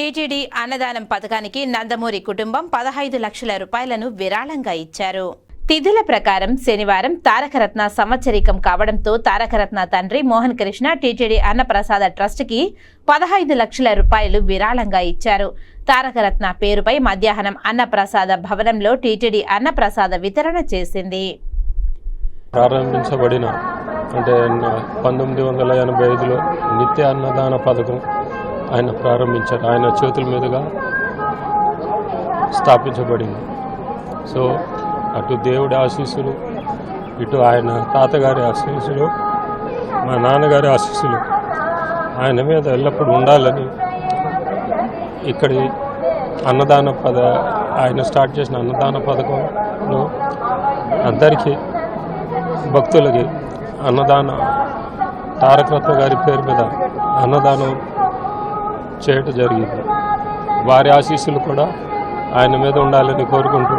TTD అన్నదానం పథకానికి నందమూరి కుటుంబం పదహైదు లక్షల రూపాయలను విరాళంగా ఇచ్చారు. తిథుల ప్రకారం శనివారం తారకరత్న సంవత్సరీకం కావడంతో తారకరత్న తండ్రి మోహన్ కృష్ణ టీటీడీ అన్నప్రసాద ట్రస్ట్కి పదహైదు లక్షల రూపాయలు విరాళంగా ఇచ్చారు. తారకరత్న పేరుపై మధ్యాహ్నం అన్నప్రసాద భవనంలో టీటీడీ అన్నప్రసాద వితరణ చేసింది. ప్రారంభించబడిన అంటే పంతొమ్మిది వందల ఎనభై ఐదులో నిత్య అన్నదాన పథకం ఆయన ప్రారంభించారు. ఆయన చేతుల మీదుగా స్థాపించబడింది. సో అటు దేవుడి ఆశీస్సులు ఇటు ఆయన తాతగారి ఆశీస్సులు మా నాన్నగారి ఆశీస్సులు ఆయన మీద ఎల్లప్పుడూ ఉండాలని ఇక్కడి అన్నదాన పద ఆయన స్టార్ట్ చేసిన అన్నదాన పథకంలో అందరికీ భక్తులకి అన్నదాన తారకరత్న గారి పేరు మీద అన్నదానం చేయటం జరిగింది. వారి ఆశీస్సులు కూడా ఆయన మీద ఉండాలని కోరుకుంటూ